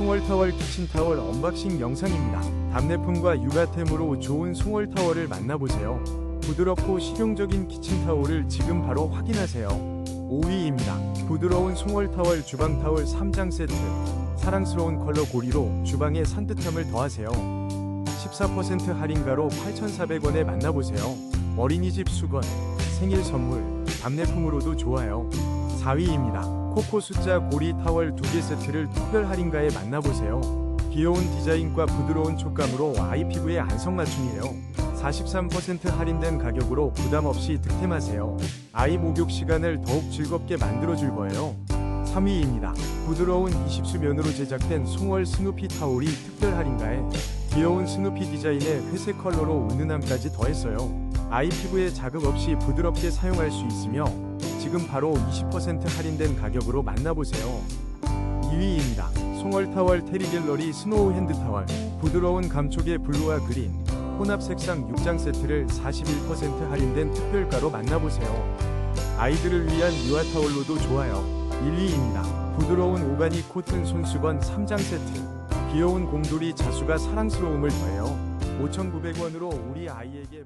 송월타월 키친타월 언박싱 영상입니다. 답례품과 육아템으로 좋은 송월타월을 만나보세요. 부드럽고 실용적인 키친타월을 지금 바로 확인하세요. 5위입니다. 부드러운 송월타월 주방타월 3장 세트. 사랑스러운 컬러 고리로 주방에 산뜻함을 더하세요. 14% 할인가로 8,400원에 만나보세요. 어린이집 수건, 생일 선물, 답례품으로도 좋아요. 4위입니다. 코코 숫자 고리 타월 2개 세트를 특별 할인가에 만나보세요. 귀여운 디자인과 부드러운 촉감으로 아이 피부에 안성맞춤이에요. 43% 할인된 가격으로 부담 없이 득템하세요. 아이 목욕 시간을 더욱 즐겁게 만들어줄 거예요. 3위입니다. 부드러운 20수면으로 제작된 송월 스누피 타올이 특별 할인가에 귀여운 스누피 디자인의 회색 컬러로 은은함까지 더했어요. 아이 피부에 자극 없이 부드럽게 사용할 수 있으며 지금 바로 20% 할인된 가격으로 만나보세요. 2위입니다. 송월타월 테리갤러리 스노우 핸드타월 부드러운 감촉의 블루와 그린 혼합 색상 6장 세트를 41% 할인된 특별가로 만나보세요. 아이들을 위한 유아타월로도 좋아요. 1위입니다. 부드러운 오가닉 코튼 손수건 3장 세트 귀여운 곰돌이 자수가 사랑스러움을 더해요. 5,900원으로 우리 아이에게.